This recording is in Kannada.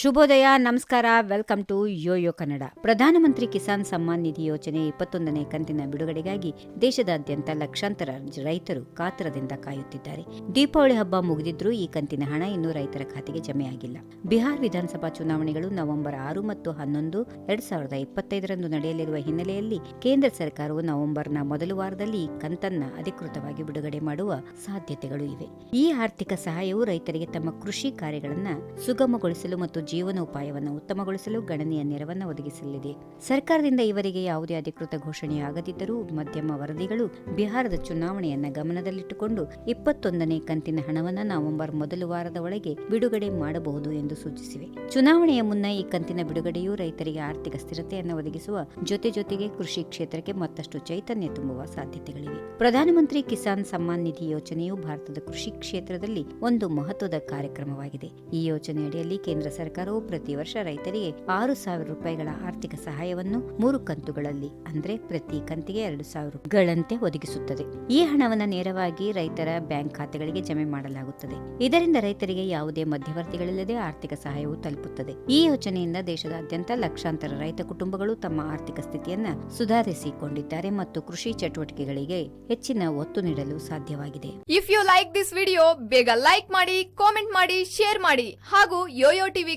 ಶುಭೋದಯ, ನಮಸ್ಕಾರ, ವೆಲ್ಕಮ್ ಟು ಯೋಯೋ ಕನ್ನಡ. ಪ್ರಧಾನಮಂತ್ರಿ ಕಿಸಾನ್ ಸಮ್ಮಾನ್ ನಿಧಿ ಯೋಜನೆ ಇಪ್ಪತ್ತೊಂದನೇ ಕಂತಿನ ಬಿಡುಗಡೆಗಾಗಿ ದೇಶದಾದ್ಯಂತ ಲಕ್ಷಾಂತರ ರೈತರು ಕಾತರದಿಂದ ಕಾಯುತ್ತಿದ್ದಾರೆ. ದೀಪಾವಳಿ ಹಬ್ಬ ಮುಗಿದಿದ್ರೂ ಈ ಕಂತಿನ ಹಣ ಇನ್ನೂ ರೈತರ ಖಾತೆಗೆ ಜಮೆಯಾಗಿಲ್ಲ. ಬಿಹಾರ್ ವಿಧಾನಸಭಾ ಚುನಾವಣೆಗಳು ನವೆಂಬರ್ ಆರು ಮತ್ತು ಹನ್ನೊಂದು, ಎರಡ್ ಸಾವಿರದ ಇಪ್ಪತ್ತೈದರಂದು ನಡೆಯಲಿರುವ ಹಿನ್ನೆಲೆಯಲ್ಲಿ ಕೇಂದ್ರ ಸರ್ಕಾರವು ನವೆಂಬರ್ನ ಮೊದಲ ವಾರದಲ್ಲಿ ಈ ಕಂತನ್ನ ಅಧಿಕೃತವಾಗಿ ಬಿಡುಗಡೆ ಮಾಡುವ ಸಾಧ್ಯತೆಗಳು ಇವೆ. ಈ ಆರ್ಥಿಕ ಸಹಾಯವು ರೈತರಿಗೆ ತಮ್ಮ ಕೃಷಿ ಕಾರ್ಯಗಳನ್ನು ಸುಗಮಗೊಳಿಸಲು ಮತ್ತು ಜೀವನೋಪಾಯವನ್ನು ಉತ್ತಮಗೊಳಿಸಲು ಗಣನೀಯ ನೆರವನ್ನು ಒದಗಿಸಲಿದೆ. ಸರ್ಕಾರದಿಂದ ಇವರಿಗೆ ಯಾವುದೇ ಅಧಿಕೃತ ಘೋಷಣೆಯಾಗದಿದ್ದರೂ ಮಧ್ಯಮ ವರದಿಗಳು ಬಿಹಾರದ ಚುನಾವಣೆಯನ್ನ ಗಮನದಲ್ಲಿಟ್ಟುಕೊಂಡು ಇಪ್ಪತ್ತೊಂದನೇ ಕಂತಿನ ಹಣವನ್ನು ನವೆಂಬರ್ ಮೊದಲ ವಾರದ ಒಳಗೆ ಬಿಡುಗಡೆ ಮಾಡಬಹುದು ಎಂದು ಸೂಚಿಸಿವೆ. ಚುನಾವಣೆಯ ಮುನ್ನ ಈ ಕಂತಿನ ಬಿಡುಗಡೆಯು ರೈತರಿಗೆ ಆರ್ಥಿಕ ಸ್ಥಿರತೆಯನ್ನು ಒದಗಿಸುವ ಜೊತೆ ಜೊತೆಗೆ ಕೃಷಿ ಕ್ಷೇತ್ರಕ್ಕೆ ಮತ್ತಷ್ಟು ಚೈತನ್ಯ ತುಂಬುವ ಸಾಧ್ಯತೆಗಳಿವೆ. ಪ್ರಧಾನಮಂತ್ರಿ ಕಿಸಾನ್ ಸಮ್ಮಾನ್ ನಿಧಿ ಯೋಜನೆಯು ಭಾರತದ ಕೃಷಿ ಕ್ಷೇತ್ರದಲ್ಲಿ ಒಂದು ಮಹತ್ವದ ಕಾರ್ಯಕ್ರಮವಾಗಿದೆ. ಈ ಯೋಜನೆಯಡಿಯಲ್ಲಿ ಕೇಂದ್ರ ಸರ್ಕಾರವು ಪ್ರತಿ ವರ್ಷ ರೈತರಿಗೆ ಆರು ಸಾವಿರ ರೂಪಾಯಿಗಳ ಆರ್ಥಿಕ ಸಹಾಯವನ್ನು ಮೂರು ಕಂತುಗಳಲ್ಲಿ, ಅಂದ್ರೆ ಪ್ರತಿ ಕಂತಿಗೆ ಎರಡು ಸಾವಿರ ರೂಪಾಯಿಗಳಂತೆ ಒದಗಿಸುತ್ತದೆ. ಈ ಹಣವನ್ನು ನೇರವಾಗಿ ರೈತರ ಬ್ಯಾಂಕ್ ಖಾತೆಗಳಿಗೆ ಜಮೆ ಮಾಡಲಾಗುತ್ತದೆ. ಇದರಿಂದ ರೈತರಿಗೆ ಯಾವುದೇ ಮಧ್ಯವರ್ತಿಗಳಿಲ್ಲದೆ ಆರ್ಥಿಕ ಸಹಾಯವು ತಲುಪುತ್ತದೆ. ಈ ಯೋಜನೆಯಿಂದ ದೇಶದಾದ್ಯಂತ ಲಕ್ಷಾಂತರ ರೈತ ಕುಟುಂಬಗಳು ತಮ್ಮ ಆರ್ಥಿಕ ಸ್ಥಿತಿಯನ್ನ ಸುಧಾರಿಸಿಕೊಂಡಿದ್ದಾರೆ ಮತ್ತು ಕೃಷಿ ಚಟುವಟಿಕೆಗಳಿಗೆ ಹೆಚ್ಚಿನ ಒತ್ತು ನೀಡಲು ಸಾಧ್ಯವಾಗಿದೆ. If you like this video ಬೇಗ ಲೈಕ್ ಮಾಡಿ ಕಾಮೆಂಟ್ ಮಾಡಿ ಶೇರ್ ಮಾಡಿ ಹಾಗೂ ಯೋಯೋ ಟಿವಿ